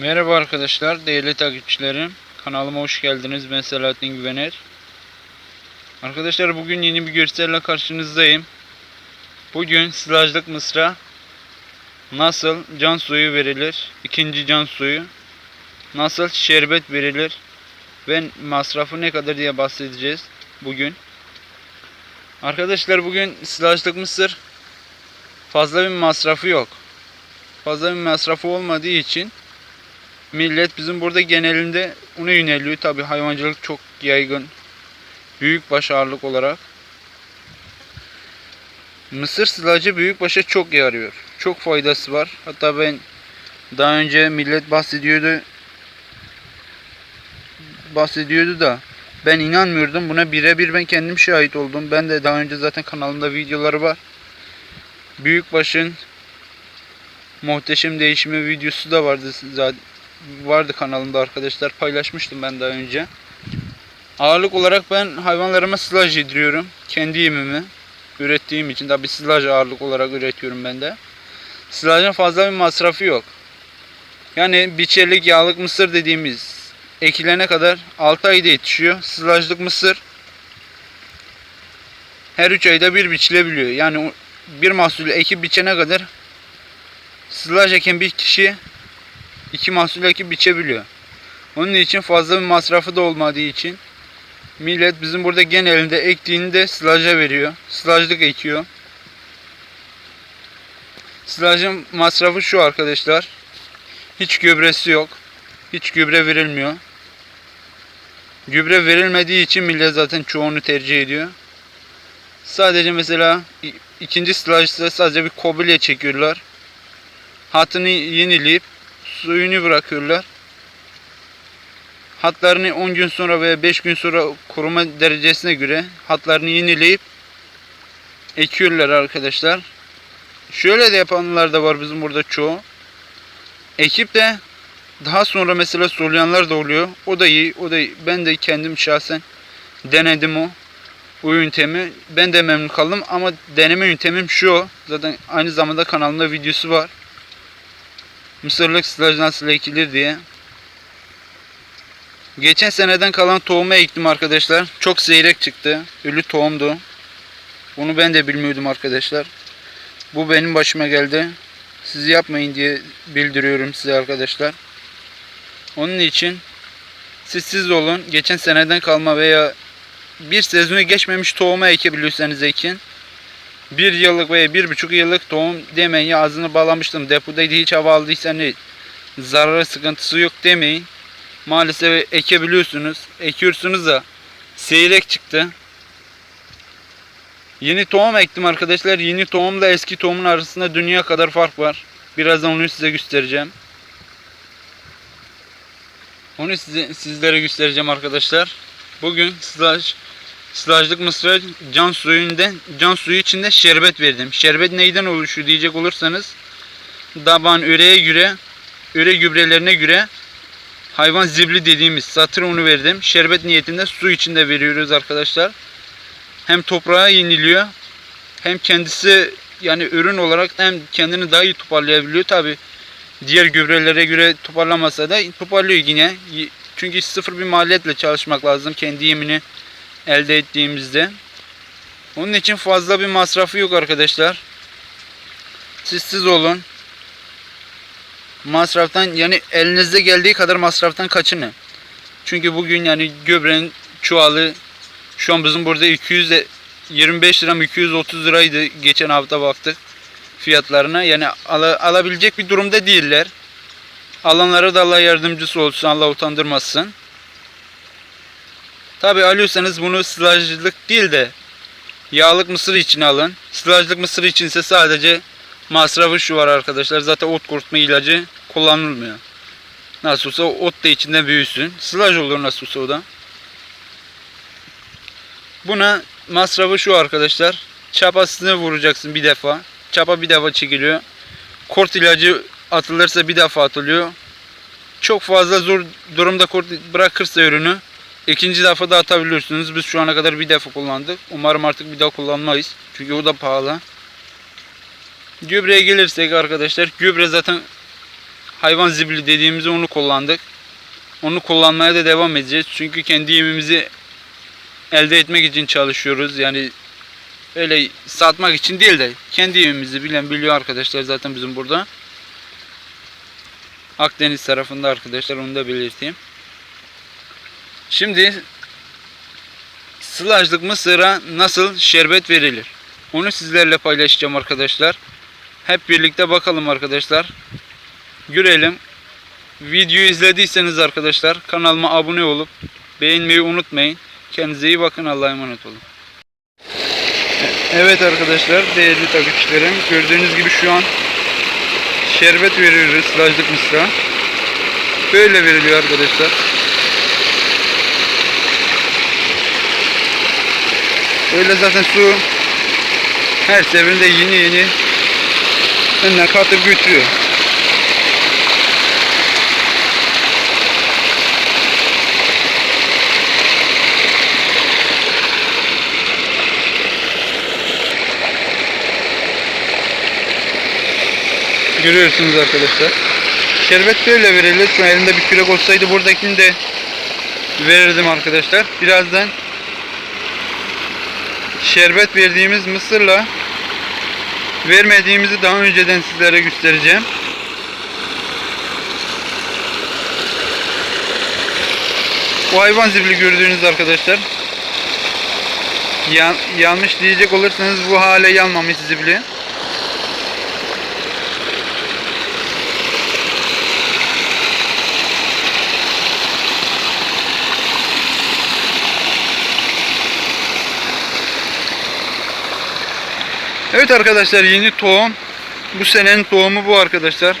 Merhaba arkadaşlar, değerli takipçilerim. Kanalıma hoş geldiniz. Ben Selahattin Güvener. Arkadaşlar bugün yeni bir görselle karşınızdayım. Bugün silajlık mısra nasıl can suyu verilir, ikinci can suyu, nasıl şerbet verilir ve masrafı ne kadar diye bahsedeceğiz bugün. Arkadaşlar bugün silajlık mısır fazla bir masrafı yok. Fazla bir masrafı olmadığı için millet bizim burada genelinde ona yöneliyor. Tabi hayvancılık çok yaygın. Büyük baş ağırlık olarak. Mısır silajı büyük başa çok yarıyor. Çok faydası var. Hatta ben daha önce millet bahsediyordu. Bahsediyordu da ben inanmıyordum. Buna birebir ben kendim şahit oldum. Ben de daha önce zaten kanalımda videoları var. Büyükbaşın muhteşem değişimi videosu da vardı zaten vardı kanalımda arkadaşlar paylaşmıştım ben daha önce. Ağırlık olarak ben hayvanlarıma silaj yediriyorum. Kendi yemimi ürettiğim için tabi silaj ağırlık olarak üretiyorum ben de. Silajın fazla bir masrafı yok. Yani biçerlik yağlık mısır dediğimiz ekilene kadar 6 ayda yetişiyor. Silajlık mısır her 3 ayda bir biçilebiliyor. Yani bir mahsulü ekip biçene kadar silaj eken bir kişi iki mahsul ekip biçebiliyor. Onun için fazla bir masrafı da olmadığı için millet bizim burada genelinde ektiğinde silaja veriyor. Silajlık ekiyor. Silajın masrafı şu arkadaşlar. Hiç gübresi yok. Hiç gübre verilmiyor. Gübre verilmediği için millet zaten çoğunu tercih ediyor. Sadece mesela ikinci silajda sadece bir kobilya çekiyorlar. Hatını yenileyip suyunu bırakıyorlar. Hatlarını 10 gün sonra veya 5 gün sonra kuruma derecesine göre hatlarını yenileyip ekiyorlar arkadaşlar. Şöyle de yapanlar da var bizim burada çoğu. Ekip de daha sonra mesela soluyanlar da oluyor. O da iyi. O da iyi. Ben de kendim şahsen denedim o. Bu yöntemi. Ben de memnun kaldım ama deneme yöntemim şu. Zaten aynı zamanda kanalımda videosu var. Mısırlık silaj nasıl ekilir diye. Geçen seneden kalan tohumu ektim arkadaşlar. Çok seyrek çıktı. Ölü tohumdu. Bunu ben de bilmiyordum arkadaşlar. Bu benim başıma geldi. Siz yapmayın diye bildiriyorum size arkadaşlar. Onun için siz siz olun. Geçen seneden kalma veya bir sezonu geçmemiş tohumu ekebiliyorsanız ekin bir yıllık veya bir buçuk yıllık tohum demeyin ağzını bağlamıştım depodaydı hiç hava aldıysanız zararı sıkıntısı yok demeyin. Maalesef ekebiliyorsunuz. Ekiyorsunuz da seyrek çıktı. Yeni tohum ektim arkadaşlar. Yeni tohumla eski tohumun arasında dünya kadar fark var. Birazdan onu size göstereceğim. Onu size, sizlere göstereceğim arkadaşlar. Bugün silaj Silajlık mısra can suyunda can suyu içinde şerbet verdim. Şerbet neyden oluşuyor diyecek olursanız daban öreye göre öre gübrelerine göre hayvan zibli dediğimiz satır unu verdim. Şerbet niyetinde su içinde veriyoruz arkadaşlar. Hem toprağa yeniliyor hem kendisi yani ürün olarak hem kendini daha iyi toparlayabiliyor. Tabi diğer gübrelere göre toparlamasa da toparlıyor yine. Çünkü sıfır bir maliyetle çalışmak lazım kendi yemini elde ettiğimizde. Onun için fazla bir masrafı yok arkadaşlar. Siz siz olun. Masraftan yani elinizde geldiği kadar masraftan kaçının. Çünkü bugün yani gübrenin çuvalı şu an bizim burada 225 lira 230 liraydı geçen hafta baktık fiyatlarına. Yani al alabilecek bir durumda değiller. Alanlara da Allah yardımcısı olsun. Allah utandırmasın. Tabi alıyorsanız bunu silajlık değil de yağlık mısır için alın. Silajlık mısır için ise sadece masrafı şu var arkadaşlar. Zaten ot kurutma ilacı kullanılmıyor. Nasıl olsa ot da içinde büyüsün. Silaj olur nasıl olsa o da. Buna masrafı şu arkadaşlar. Çapasını vuracaksın bir defa. Çapa bir defa çekiliyor. Kort ilacı atılırsa bir defa atılıyor. Çok fazla zor durumda kort bırakırsa ürünü İkinci defa da atabiliyorsunuz. Biz şu ana kadar bir defa kullandık. Umarım artık bir daha kullanmayız. Çünkü o da pahalı. Gübreye gelirsek arkadaşlar gübre zaten hayvan zibili dediğimizi onu kullandık. Onu kullanmaya da devam edeceğiz. Çünkü kendi yemimizi elde etmek için çalışıyoruz. Yani öyle satmak için değil de kendi yemimizi bilen biliyor arkadaşlar zaten bizim burada. Akdeniz tarafında arkadaşlar onu da belirteyim. Şimdi sılajlık mısıra nasıl şerbet verilir? Onu sizlerle paylaşacağım arkadaşlar. Hep birlikte bakalım arkadaşlar. Görelim. Videoyu izlediyseniz arkadaşlar kanalıma abone olup beğenmeyi unutmayın. Kendinize iyi bakın. Allah'a emanet olun. Evet arkadaşlar değerli takipçilerim gördüğünüz gibi şu an şerbet veriyoruz sılajlık mısra. Böyle veriliyor arkadaşlar. Öyle zaten su her seferinde yeni yeni önüne katıp götürüyor. Görüyorsunuz arkadaşlar. Şerbet böyle verilir. Şu an elimde bir kürek olsaydı buradakini de verirdim arkadaşlar. Birazdan şerbet verdiğimiz mısırla vermediğimizi daha önceden sizlere göstereceğim. Bu hayvan zibili gördüğünüz arkadaşlar. Yan, yanlış diyecek olursanız bu hale yanmamış zibili. Evet arkadaşlar yeni tohum. Bu senenin tohumu bu arkadaşlar.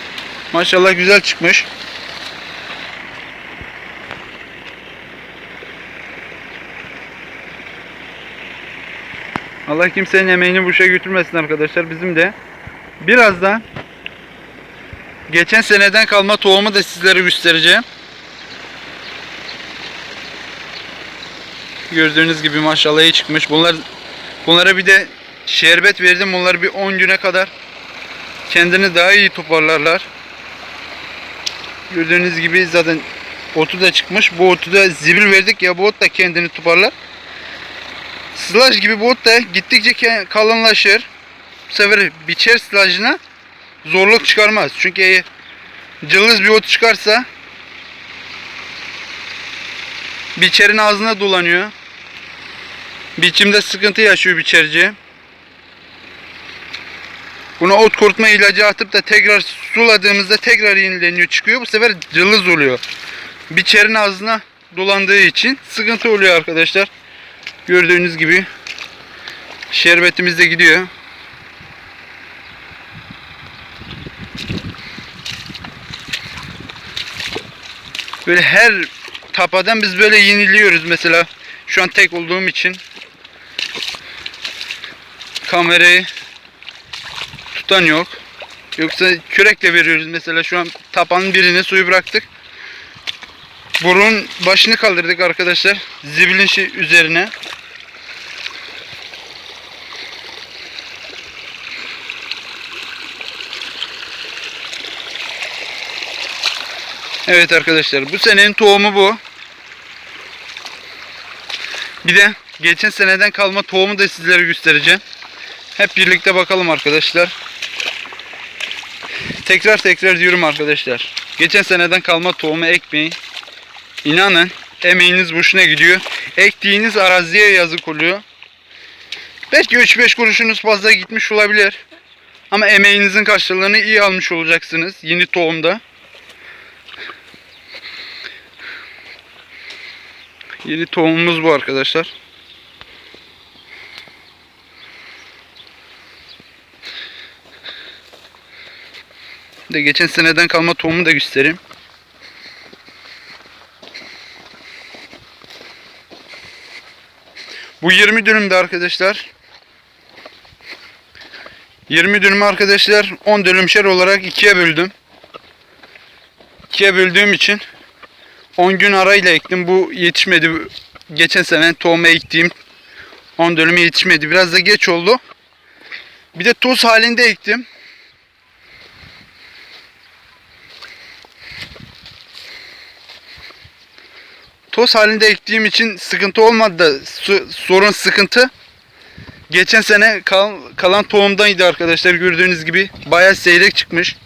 Maşallah güzel çıkmış. Allah kimsenin emeğini boşa götürmesin arkadaşlar. Bizim de birazdan geçen seneden kalma tohumu da sizlere göstereceğim. Gördüğünüz gibi maşallah iyi çıkmış. Bunlar bunlara bir de şerbet verdim. Bunlar bir 10 güne kadar kendini daha iyi toparlarlar. Gördüğünüz gibi zaten otu da çıkmış. Bu otu da zibil verdik ya bu ot da kendini toparlar. Sılaj gibi bu ot da gittikçe kalınlaşır. Bu sefer biçer sılajına zorluk çıkarmaz. Çünkü cılız bir ot çıkarsa biçerin ağzına dolanıyor. Biçimde sıkıntı yaşıyor biçerci. Buna ot kurutma ilacı atıp da tekrar suladığımızda tekrar yenileniyor çıkıyor. Bu sefer cılız oluyor. Biçerin ağzına dolandığı için sıkıntı oluyor arkadaşlar. Gördüğünüz gibi şerbetimiz de gidiyor. Böyle her tapadan biz böyle yeniliyoruz mesela. Şu an tek olduğum için kamerayı tutan yok. Yoksa kürekle veriyoruz mesela şu an tapanın birine suyu bıraktık. Burun başını kaldırdık arkadaşlar. Zibilin şey üzerine. Evet arkadaşlar bu senenin tohumu bu. Bir de geçen seneden kalma tohumu da sizlere göstereceğim. Hep birlikte bakalım arkadaşlar. Tekrar tekrar diyorum arkadaşlar. Geçen seneden kalma tohumu ekmeyin. İnanın emeğiniz boşuna gidiyor. Ektiğiniz araziye yazık oluyor. Belki 3-5 kuruşunuz fazla gitmiş olabilir. Ama emeğinizin karşılığını iyi almış olacaksınız yeni tohumda. Yeni tohumumuz bu arkadaşlar. De geçen seneden kalma tohumu da göstereyim. Bu 20 dönümde arkadaşlar. 20 dönüm arkadaşlar 10 dönümşer olarak ikiye böldüm. İkiye böldüğüm için 10 gün arayla ektim. Bu yetişmedi. Geçen sene tohumu ektiğim 10 dönüme yetişmedi. Biraz da geç oldu. Bir de toz halinde ektim. Toz halinde ektiğim için sıkıntı olmadı da sorun sıkıntı. Geçen sene kal- kalan tohumdaydı arkadaşlar gördüğünüz gibi. Bayağı seyrek çıkmış.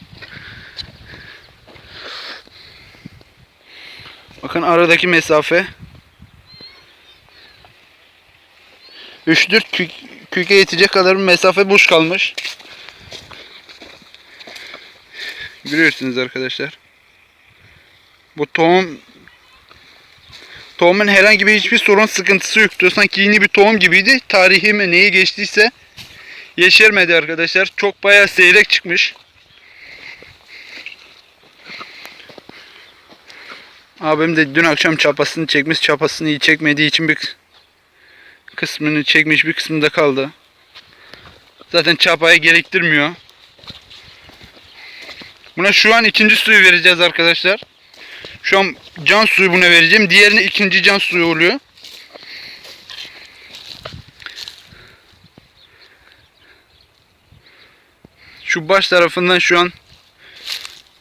Bakın aradaki mesafe. 3-4 kük, küke yetecek kadar bir mesafe boş kalmış. Görüyorsunuz arkadaşlar. Bu tohum tohumun herhangi bir hiçbir sorun sıkıntısı yoktu. Sanki yeni bir tohum gibiydi. Tarihi mi neyi geçtiyse yeşermedi arkadaşlar. Çok bayağı seyrek çıkmış. Abim de dün akşam çapasını çekmiş. Çapasını iyi çekmediği için bir kısmını çekmiş bir kısmında kaldı. Zaten çapayı gerektirmiyor. Buna şu an ikinci suyu vereceğiz arkadaşlar. Şu an can suyu buna vereceğim. Diğerine ikinci can suyu oluyor. Şu baş tarafından şu an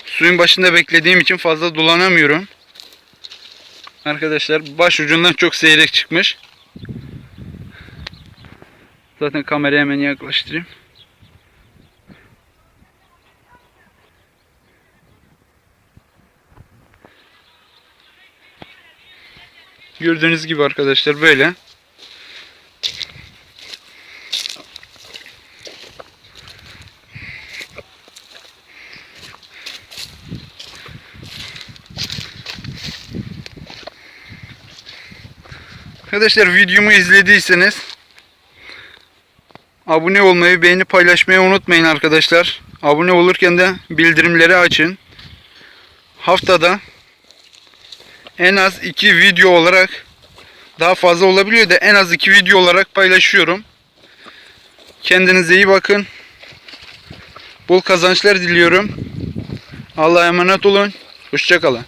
suyun başında beklediğim için fazla dolanamıyorum. Arkadaşlar baş ucundan çok seyrek çıkmış. Zaten kamerayı hemen yaklaştırayım. Gördüğünüz gibi arkadaşlar böyle. Arkadaşlar videomu izlediyseniz abone olmayı, beğeni paylaşmayı unutmayın arkadaşlar. Abone olurken de bildirimleri açın. Haftada en az iki video olarak daha fazla olabiliyor da en az iki video olarak paylaşıyorum. Kendinize iyi bakın. Bol kazançlar diliyorum. Allah'a emanet olun. Hoşçakalın.